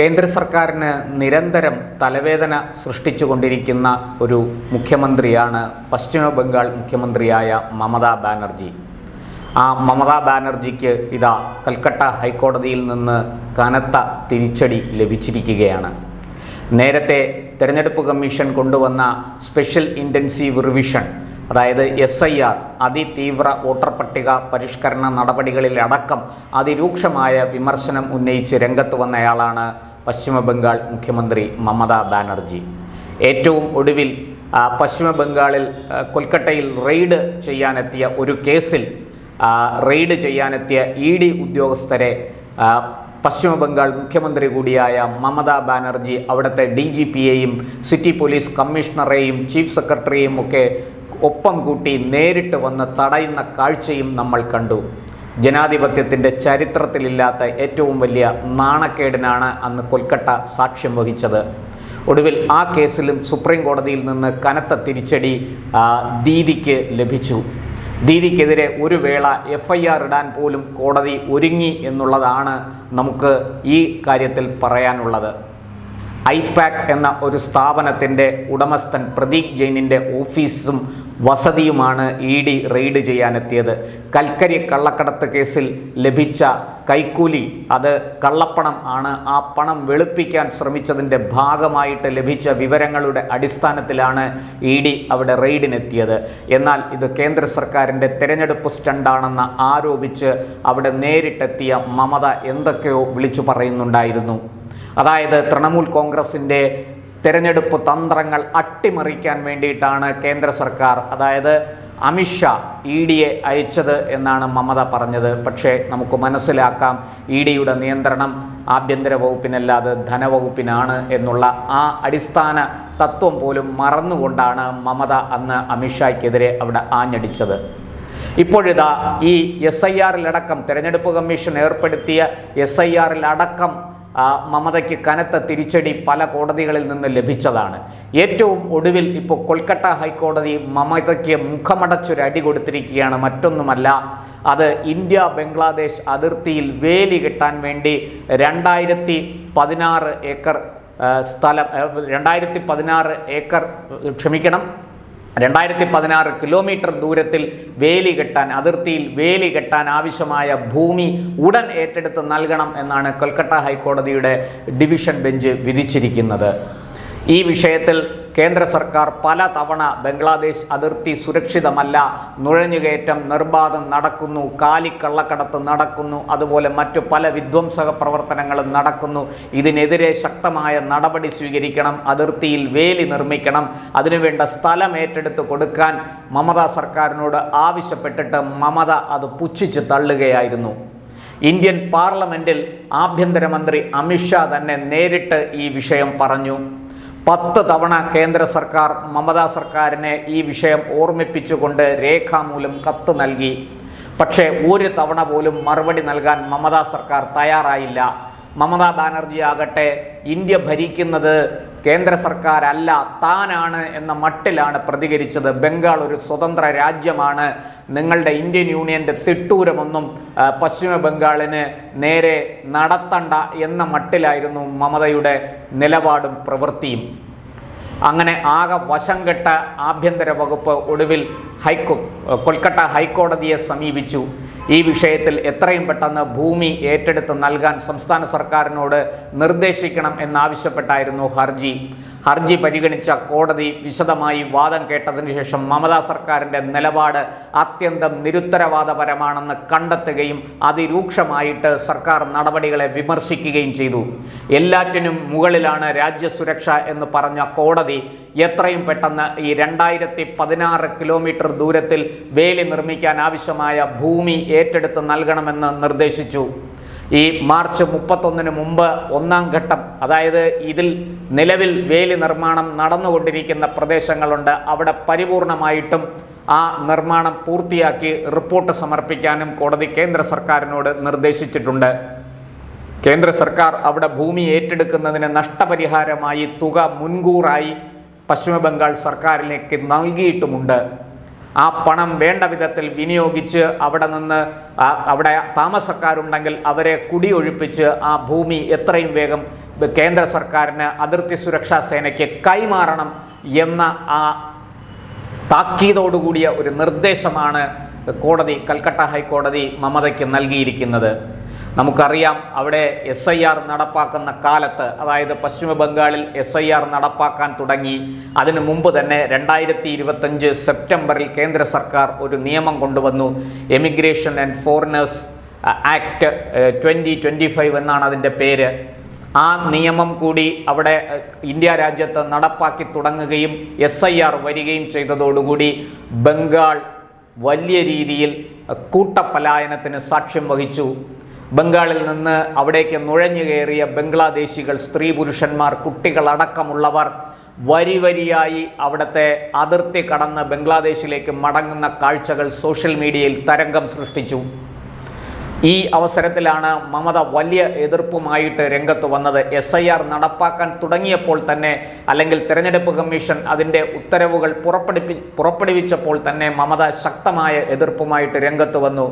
കേന്ദ്ര സർക്കാരിന് നിരന്തരം തലവേദന സൃഷ്ടിച്ചുകൊണ്ടിരിക്കുന്ന ഒരു മുഖ്യമന്ത്രിയാണ് പശ്ചിമ ബംഗാൾ മുഖ്യമന്ത്രിയായ മമതാ ബാനർജി. ആ മമതാ ബാനർജിക്ക് ഇതാ കൽക്കട്ട ഹൈക്കോടതിയിൽ നിന്ന് കനത്ത തിരിച്ചടി ലഭിച്ചിരിക്കുകയാണ്. നേരത്തെ തെരഞ്ഞെടുപ്പ് കമ്മീഷൻ കൊണ്ടുവന്ന സ്പെഷ്യൽ ഇന്റൻസീവ് റിവിഷൻ അതായത് എസ് ഐ ആർ അതിതീവ്ര വോട്ടർ പട്ടിക പരിഷ്കരണ നടപടികളിലടക്കം അതിരൂക്ഷമായ വിമർശനം ഉന്നയിച്ച് രംഗത്ത് വന്നയാളാണ് പശ്ചിമ ബംഗാൾ മുഖ്യമന്ത്രി മമതാ ബാനർജി. ഏറ്റവും ഒടുവിൽ പശ്ചിമബംഗാളിൽ കൊൽക്കട്ടയിൽ റെയ്ഡ് ചെയ്യാനെത്തിയ ഒരു കേസിൽ റെയ്ഡ് ചെയ്യാനെത്തിയ ഇ ഡി ഉദ്യോഗസ്ഥരെ പശ്ചിമബംഗാൾ പശ്ചിമ ബംഗാൾ മുഖ്യമന്ത്രി കൂടിയായ മമതാ ബാനർജി അവിടുത്തെ ഡി ജി പിയെയും സിറ്റി പോലീസ് കമ്മീഷണറെയും ചീഫ് സെക്രട്ടറിയും ഒക്കെ ഒപ്പം കൂട്ടി നേരിട്ട് വന്ന് തടയുന്ന കാഴ്ചയും നമ്മൾ കണ്ടു. ജനാധിപത്യത്തിന്റെ ചരിത്രത്തിലില്ലാത്ത ഏറ്റവും വലിയ നാണക്കേടിനാണ് അന്ന് കൊൽക്കട്ട സാക്ഷ്യം വഹിച്ചത്. ഒടുവിൽ ആ കേസിലും സുപ്രീം കോടതിയിൽ നിന്ന് കനത്ത തിരിച്ചടി ദീതിക്ക് ലഭിച്ചു. ദീദിക്കെതിരെ ഒരു വേള എഫ് ഐ ആർ ഇടാൻ പോലും കോടതി ഒരുങ്ങി എന്നുള്ളതാണ് നമുക്ക് ഈ കാര്യത്തിൽ പറയാനുള്ളത്. ഐപാക് എന്ന ഒരു സ്ഥാപനത്തിന്റെ ഉടമസ്ഥൻ പ്രദീപ് ജെയിനിന്റെ ഓഫീസും വസതിയുമാണ് ഇ ഡി റെയ്ഡ് ചെയ്യാനെത്തിയത്. കൽക്കരി കള്ളക്കടത്ത് കേസിൽ ലഭിച്ച കൈക്കൂലി അത് കള്ളപ്പണം ആണ്. ആ പണം വെളുപ്പിക്കാൻ ശ്രമിച്ചതിന്റെ ഭാഗമായിട്ട് ലഭിച്ച വിവരങ്ങളുടെ അടിസ്ഥാനത്തിലാണ് ഇ ഡി അവിടെ റെയ്ഡിനെത്തിയത്. എന്നാൽ ഇത് കേന്ദ്ര സർക്കാരിന്റെ തെരഞ്ഞെടുപ്പ് സ്റ്റണ്ടാണെന്ന് ആരോപിച്ച് അവിടെ നേരിട്ടെത്തിയ മമത എന്തൊക്കെയോ വിളിച്ചു പറയുന്നുണ്ടായിരുന്നു. അതായത് തൃണമൂൽ കോൺഗ്രസിന്റെ തെരഞ്ഞെടുപ്പ് തന്ത്രങ്ങൾ അട്ടിമറിക്കാൻ വേണ്ടിയിട്ടാണ് കേന്ദ്ര സർക്കാർ അതായത് അമിത്ഷാ ഇ ഡിയെ അയച്ചത് എന്നാണ് മമത പറഞ്ഞത്. പക്ഷേ നമുക്ക് മനസ്സിലാക്കാം ഇ ഡിയുടെ നിയന്ത്രണം ആഭ്യന്തര വകുപ്പിനല്ലാതെ ധനവകുപ്പിനാണ് എന്നുള്ള ആ അടിസ്ഥാന തത്വം പോലും മറന്നുകൊണ്ടാണ് മമത അന്ന് അമിത്ഷായ്ക്കെതിരെ അവിടെ ആഞ്ഞടിച്ചത്. ഇപ്പോഴിതാ ഈ എസ് ഐ ആറിലടക്കം തെരഞ്ഞെടുപ്പ് കമ്മീഷൻ ഏർപ്പെടുത്തിയ എസ് ഐ ആറിലടക്കം മമതയ്ക്ക് കനത്ത തിരിച്ചടി പല കോടതികളിൽ നിന്ന് ലഭിച്ചതാണ്. ഏറ്റവും ഒടുവിൽ ഇപ്പോൾ കൊൽക്കത്ത ഹൈക്കോടതി മമതയ്ക്ക് മുഖമടച്ചൊരു അടി കൊടുത്തിരിക്കുകയാണ്. മറ്റൊന്നുമല്ല അത് ഇന്ത്യ ബംഗ്ലാദേശ് അതിർത്തിയിൽ വേലി കിട്ടാൻ വേണ്ടി രണ്ടായിരത്തി പതിനാറ് ഏക്കർ സ്ഥലം രണ്ടായിരത്തി പതിനാറ് ഏക്കർ ക്ഷമിക്കണം രണ്ടായിരത്തി പതിനാറ് കിലോമീറ്റർ ദൂരത്തിൽ വേലി കെട്ടാൻ അതിർത്തിയിൽ വേലി കെട്ടാൻ ആവശ്യമായ ഭൂമി ഉടൻ ഏറ്റെടുത്ത് നൽകണം എന്നാണ് കൊൽക്കത്ത ഹൈക്കോടതിയുടെ ഡിവിഷൻ ബെഞ്ച് വിധിച്ചിരിക്കുന്നത്. ഈ വിഷയത്തിൽ കേന്ദ്ര സർക്കാർ പല തവണ ബംഗ്ലാദേശ് അതിർത്തി സുരക്ഷിതമല്ല നുഴഞ്ഞുകയറ്റം നിർബാധം നടക്കുന്നു കാലിക്കള്ളക്കടത്ത് നടക്കുന്നു അതുപോലെ മറ്റു പല വിധ്വംസക പ്രവർത്തനങ്ങളും നടക്കുന്നു. ഇതിനെതിരെ ശക്തമായ നടപടി സ്വീകരിക്കണം അതിർത്തിയിൽ വേലി നിർമ്മിക്കണം അതിനുവേണ്ട സ്ഥലം ഏറ്റെടുത്ത് കൊടുക്കാൻ മമതാ സർക്കാരിനോട് ആവശ്യപ്പെട്ടിട്ട് മമത അത് പുച്ഛിച്ച് തള്ളുകയായിരുന്നു. ഇന്ത്യൻ പാർലമെന്റിൽ ആഭ്യന്തരമന്ത്രി അമിത്ഷാ തന്നെ നേരിട്ട് ഈ വിഷയം പറഞ്ഞു. പത്ത് തവണ കേന്ദ്ര സർക്കാർ മമതാ സർക്കാരിനെ ഈ വിഷയം ഓർമ്മിപ്പിച്ചുകൊണ്ട് രേഖാമൂലം കത്ത് നൽകി. പക്ഷേ ഒരു തവണ പോലും മറുപടി നൽകാൻ മമതാ സർക്കാർ തയ്യാറായില്ല. മമതാ ബാനർജി ആകട്ടെ ഇന്ത്യ ഭരിക്കുന്നത് കേന്ദ്ര സർക്കാർ അല്ല താനാണ് എന്ന മട്ടിലാണ് പ്രതികരിച്ചത്. ബംഗാൾ ഒരു സ്വതന്ത്ര രാജ്യമാണ്. നിങ്ങളുടെ ഇന്ത്യൻ യൂണിയന്റെ തിട്ടൂരമൊന്നും പശ്ചിമ ബംഗാളിന് നേരെ നടത്തണ്ട എന്ന മട്ടിലായിരുന്നു മമതയുടെ നിലപാടും പ്രവൃത്തിയും. അങ്ങനെ ആകെ വശം കെട്ട ആഭ്യന്തര വകുപ്പ് ഒടുവിൽ ഹൈക്കോ കൊൽക്കത്ത ഹൈക്കോടതിയെ സമീപിച്ചു. ഈ വിഷയത്തിൽ എത്രയും പെട്ടെന്ന് ഭൂമി ഏറ്റെടുത്ത് നൽകാൻ സംസ്ഥാന സർക്കാരിനോട് നിർദ്ദേശിക്കണം എന്നാവശ്യപ്പെട്ടായിരുന്നു ഹർജി. ഹർജി പരിഗണിച്ച കോടതി വിശദമായി വാദം കേട്ടതിനു ശേഷം മമതാ സർക്കാരിന്റെ നിലപാട് അത്യന്തം നിരുത്തരവാദപരമാണെന്ന് കണ്ടെത്തുകയും അതിരൂക്ഷമായിട്ട് സർക്കാർ നടപടികളെ വിമർശിക്കുകയും ചെയ്തു. എല്ലാറ്റിനും മുകളിലാണ് രാജ്യസുരക്ഷ എന്ന് പറഞ്ഞ കോടതി എത്രയും പെട്ടെന്ന് ഈ രണ്ടായിരത്തി പതിനാറ് കിലോമീറ്റർ ദൂരത്തിൽ വേലി നിർമ്മിക്കാൻ ആവശ്യമായ ഭൂമി ഏറ്റെടുത്ത് നൽകണമെന്ന് നിർദ്ദേശിച്ചു. ഈ മാർച്ച് മുപ്പത്തൊന്നിന് മുമ്പ് ഒന്നാം ഘട്ടം അതായത് ഇതിൽ നിലവിൽ വേലി നിർമ്മാണം നടന്നുകൊണ്ടിരിക്കുന്ന പ്രദേശങ്ങളുണ്ട്. അവിടെ പരിപൂർണമായിട്ടും ആ നിർമ്മാണം പൂർത്തിയാക്കി റിപ്പോർട്ട് സമർപ്പിക്കാനും കോടതി കേന്ദ്ര സർക്കാരിനോട് നിർദ്ദേശിച്ചിട്ടുണ്ട്. കേന്ദ്ര സർക്കാർ അവിടെ ഭൂമി ഏറ്റെടുക്കുന്നതിന് നഷ്ടപരിഹാരമായി തുക മുൻകൂറായി പശ്ചിമ ബംഗാൾ സർക്കാരിലേക്ക് നൽകിയിട്ടുമുണ്ട്. ആ പണം വേണ്ട വിധത്തിൽ വിനിയോഗിച്ച് അവിടെ നിന്ന് അവിടെ താമസക്കാരുണ്ടെങ്കിൽ അവരെ കുടിയൊഴിപ്പിച്ച് ആ ഭൂമി എത്രയും വേഗം കേന്ദ്ര സർക്കാരിന് അതിർത്തി സുരക്ഷാ സേനയ്ക്ക് കൈമാറണം എന്ന ആ താക്കീതോടുകൂടിയ ഒരു നിർദ്ദേശമാണ് കോടതി കൽക്കട്ട ഹൈക്കോടതി മമതയ്ക്ക് നൽകിയിരിക്കുന്നത്. നമുക്കറിയാം അവിടെ എസ് ഐ ആർ നടപ്പാക്കുന്ന കാലത്ത് അതായത് പശ്ചിമ ബംഗാളിൽ എസ് ഐ ആർ നടപ്പാക്കാൻ തുടങ്ങി. അതിനു മുമ്പ് തന്നെ രണ്ടായിരത്തി ഇരുപത്തഞ്ച് സെപ്റ്റംബറിൽ കേന്ദ്ര സർക്കാർ ഒരു നിയമം കൊണ്ടുവന്നു. Emigration and foreigners act twenty twenty five എന്നാണ് അതിന്റെ പേര്. ആ നിയമം കൂടി അവിടെ ഇന്ത്യ രാജ്യത്ത് നടപ്പാക്കി തുടങ്ങുകയും എസ് ഐ ആർ വരികയും ചെയ്തതോടുകൂടി ബംഗാൾ വലിയ രീതിയിൽ കൂട്ടപ്പലായനത്തിന് സാക്ഷ്യം വഹിച്ചു. ബംഗാളിൽ നിന്ന് അവിടേക്ക് നുഴഞ്ഞു കയറിയ ബംഗ്ലാദേശികൾ സ്ത്രീ പുരുഷന്മാർ കുട്ടികളടക്കമുള്ളവർ വരി വരിയായി അവിടുത്തെ അതിർത്തി കടന്ന് ബംഗ്ലാദേശിലേക്ക് മടങ്ങുന്ന കാഴ്ചകൾ സോഷ്യൽ മീഡിയയിൽ തരംഗം സൃഷ്ടിച്ചു. ഈ അവസരത്തിലാണ് മമത വലിയ എതിർപ്പുമായിട്ട് രംഗത്ത് വന്നത്. എസ് ഐ ആർ നടപ്പാക്കാൻ തുടങ്ങിയപ്പോൾ തന്നെ അല്ലെങ്കിൽ തെരഞ്ഞെടുപ്പ് കമ്മീഷൻ അതിന്റെ ഉത്തരവുകൾ പുറപ്പെടുപ്പി പുറപ്പെടുവിച്ചപ്പോൾ തന്നെ മമത ശക്തമായ എതിർപ്പുമായിട്ട് രംഗത്ത് വന്നു.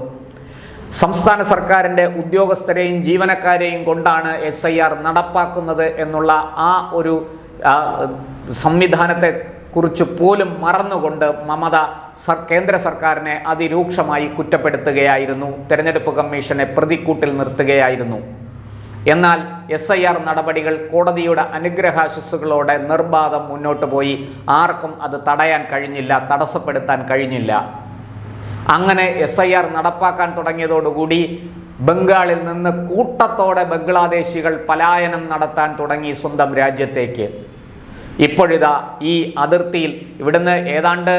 സംസ്ഥാന സർക്കാരിന്റെ ഉദ്യോഗസ്ഥരെയും ജീവനക്കാരെയും കൊണ്ടാണ് എസ് ഐ ആർ നടപ്പാക്കുന്നത് എന്നുള്ള ആ ഒരു സംവിധാനത്തെ കുറിച്ച് പോലും മറന്നുകൊണ്ട് മമത കേന്ദ്ര സർക്കാരിനെ അതിരൂക്ഷമായി കുറ്റപ്പെടുത്തുകയായിരുന്നു. തെരഞ്ഞെടുപ്പ് കമ്മീഷനെ പ്രതിക്കൂട്ടിൽ നിർത്തുകയായിരുന്നു. എന്നാൽ എസ് ഐ ആർ നടപടികൾ കോടതിയുടെ അനുഗ്രഹാശസ്സുകളോടെ നിർബാധം മുന്നോട്ട് പോയി. ആർക്കും അത് തടയാൻ കഴിഞ്ഞില്ല തടസ്സപ്പെടുത്താൻ കഴിഞ്ഞില്ല. അങ്ങനെ എസ് ഐ ആർ നടപ്പാക്കാൻ തുടങ്ങിയതോടുകൂടി ബംഗാളിൽ നിന്ന് കൂട്ടത്തോടെ ബംഗ്ലാദേശികൾ പലായനം നടത്താൻ തുടങ്ങി സ്വന്തം രാജ്യത്തേക്ക്. ഇപ്പോഴിതാ ഈ അതിർത്തിയിൽ ഇവിടുന്ന് ഏതാണ്ട്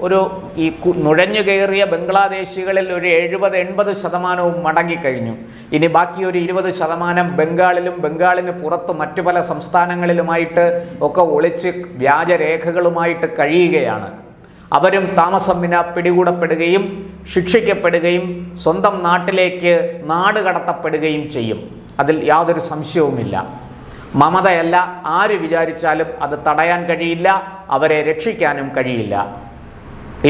ഒരു ഈ നുഴഞ്ഞു കയറിയ ബംഗ്ലാദേശികളിൽ ഒരു എഴുപത് എൺപത് ശതമാനവും മടങ്ങിക്കഴിഞ്ഞു. ഇനി ബാക്കി ഒരു ഇരുപത് ശതമാനം ബംഗാളിലും ബംഗാളിന് പുറത്ത് മറ്റു പല സംസ്ഥാനങ്ങളിലുമായിട്ട് ഒക്കെ ഒളിച്ച് വ്യാജരേഖകളുമായിട്ട് കഴിയുകയാണ്. അവരും താമസം വിന പിടികൂടപ്പെടുകയും ശിക്ഷിക്കപ്പെടുകയും സ്വന്തം നാട്ടിലേക്ക് നാട് കടത്തപ്പെടുകയും ചെയ്യും. അതിൽ യാതൊരു സംശയവുമില്ല. മമതയല്ല ആര് വിചാരിച്ചാലും അത് തടയാൻ കഴിയില്ല അവരെ രക്ഷിക്കാനും കഴിയില്ല.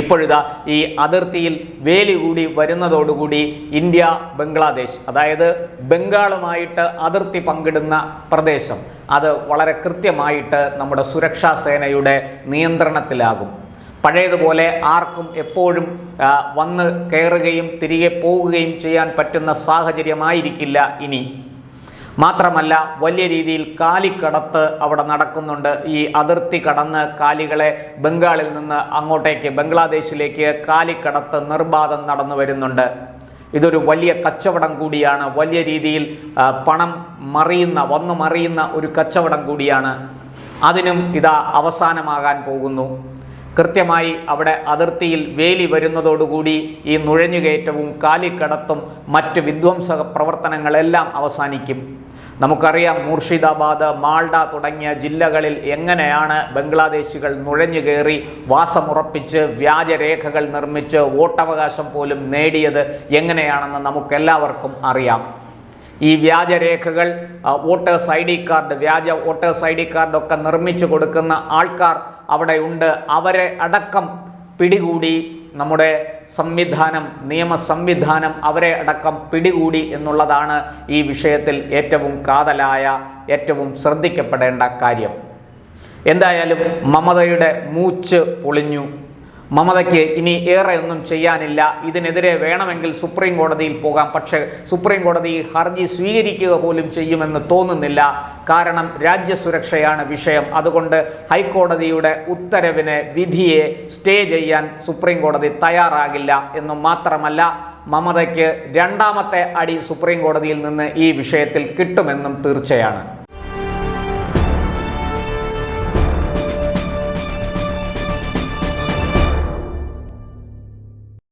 ഇപ്പോഴിതാ ഈ അതിർത്തിയിൽ വേലി കൂടി വരുന്നതോടുകൂടി ഇന്ത്യ ബംഗ്ലാദേശ് അതായത് ബംഗാളുമായിട്ട് അതിർത്തി പങ്കിടുന്ന പ്രദേശം അത് വളരെ കൃത്യമായിട്ട് നമ്മുടെ സുരക്ഷാ സേനയുടെ നിയന്ത്രണത്തിലാകും. പഴയതുപോലെ ആർക്കും എപ്പോഴും വന്ന് കയറുകയും തിരികെ പോവുകയും ചെയ്യാൻ പറ്റുന്ന സാഹചര്യമായിരിക്കില്ല ഇനി. മാത്രമല്ല വലിയ രീതിയിൽ കാലിക്കടത്ത് അവിടെ നടക്കുന്നുണ്ട്. ഈ അതിർത്തി കടന്ന് കാലികളെ ബംഗാളിൽ നിന്ന് അങ്ങോട്ടേക്ക് ബംഗ്ലാദേശിലേക്ക് കാലിക്കടത്ത് നിർബാധം നടന്നു വരുന്നുണ്ട്. ഇതൊരു വലിയ കച്ചവടം കൂടിയാണ്. വലിയ രീതിയിൽ പണം മറിയുന്ന വന്നു മറിയുന്ന ഒരു കച്ചവടം കൂടിയാണ്. അതിനും ഇതാ അവസാനമാകാൻ പോകുന്നു. കൃത്യമായി അവിടെ അതിർത്തിയിൽ വേലി വരുന്നതോടുകൂടി ഈ നുഴഞ്ഞുകയറ്റവും കാലിക്കടത്തും മറ്റ് വിധ്വംസക പ്രവർത്തനങ്ങളെല്ലാം അവസാനിക്കും. നമുക്കറിയാം മൂർഷിദാബാദ് മാൾഡ തുടങ്ങിയ ജില്ലകളിൽ എങ്ങനെയാണ് ബംഗ്ലാദേശികൾ നുഴഞ്ഞു കയറി വാസമുറപ്പിച്ച് വ്യാജരേഖകൾ നിർമ്മിച്ച് വോട്ടവകാശം പോലും നേടിയത് എങ്ങനെയാണെന്ന് നമുക്കെല്ലാവർക്കും അറിയാം. ഈ വ്യാജരേഖകൾ വോട്ടേഴ്സ് ഐ ഡി കാർഡ് വ്യാജ വോട്ടേഴ്സ് ഐ ഡി കാർഡൊക്കെ നിർമ്മിച്ചു കൊടുക്കുന്ന ആൾക്കാർ അവിടെ ഉണ്ട്. അവരെ അടക്കം പിടികൂടി നമ്മുടെ സംവിധാനം നിയമ സംവിധാനം അവരെ അടക്കം പിടികൂടി എന്നുള്ളതാണ് ഈ വിഷയത്തിൽ ഏറ്റവും കാതലായ ഏറ്റവും ശ്രദ്ധിക്കപ്പെടേണ്ട കാര്യം. എന്തായാലും മമതയുടെ മൂച്ച് പൊളിഞ്ഞു. മമതയ്ക്ക് ഇനി ഏറെ ഒന്നും ചെയ്യാനില്ല. ഇതിനെതിരെ വേണമെങ്കിൽ സുപ്രീം കോടതിയിൽ പോകാം. പക്ഷേ സുപ്രീം കോടതി ഹർജി സ്വീകരിക്കുക പോലും ചെയ്യുമെന്ന് തോന്നുന്നില്ല. കാരണം രാജ്യസുരക്ഷയാണ് വിഷയം. അതുകൊണ്ട് ഹൈക്കോടതിയുടെ ഉത്തരവിനെ വിധിയെ സ്റ്റേ ചെയ്യാൻ സുപ്രീം കോടതി തയ്യാറാകില്ല എന്ന് മാത്രമല്ല മമതയ്ക്ക് രണ്ടാമത്തെ അടി സുപ്രീം കോടതിയിൽ നിന്ന് ഈ വിഷയത്തിൽ കിട്ടുമെന്നും തീർച്ചയാണ്.